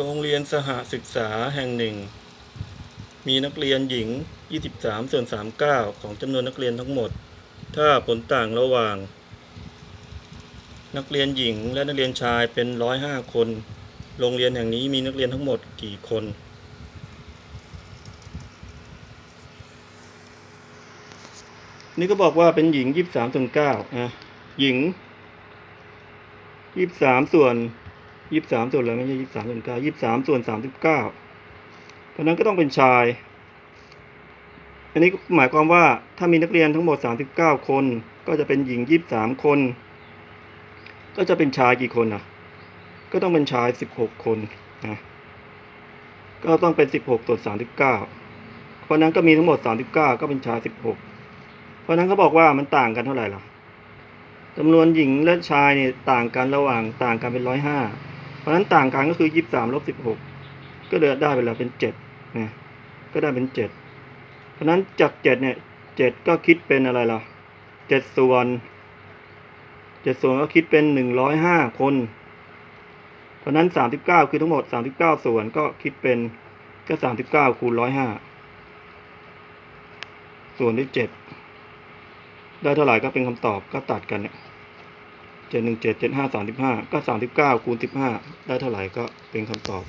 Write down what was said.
โรงเรียนสหศึกษาแห่งหนึ่ง มีนักเรียนหญิง 23ส่วน39 ของจำนวนนักเรียนทั้งหมด ถ้าผลต่างระหว่าง นักเรียนหญิงและนักเรียนชายเป็น105คน โรงเรียนแห่งนี้มีนักเรียนทั้งหมดกี่คน นี่ก็บอกว่าเป็นหญิง 23ส่วน9นะหญิง 23ส่วน 23ส่วนอะไรไม่ใช่23ส่วน9 23ส่วน39เก้าเพราะนั้นก็ต้องเป็นชาย อันนี้หมายความว่าถ้ามีนักเรียนทั้งหมด39คน ก็จะเป็นหญิง23คน ก็จะเป็นชายกี่คนอะ ก็ต้องเป็นชาย16คนนะก็ต้องเป็น16ส่วน39เก้าเพราะนั้นก็มีทั้งหมด39ก็เป็นชาย16เพราะนั้นเขาบอกว่ามันต่างกันเท่าไหร่ล่ะจำนวนหญิงและชายเนี่ยต่างกันระหว่างต่างกันเป็น105เพ ราะฉะนั้นต่างกันก็คือ23ลบ16ก็เลยได้ไปแล้วเป็น7นะก็ได้เป็น7เพราะฉะนั้นจาก7เนี่ย7ก็คิดเป็นอะไรล่ะ7ส่วน7ส่วนก็คิดเป็น105คน เพราะฉะนั้น39คือทั้งหมด39ส่วนก็คิดเป็นก็39คูณ105ส่วนด้วย7ได้เท่าไหร่ก็เป็นคำตอบก็ตัดกันเนี่ย เจ็ดหนึ่งเจ็ดเจ็ดห้าสามสิบห้าก็สามสิบเก้าคูณสิบห้าได้เท่าไหร่ก็เป็นคำตอบ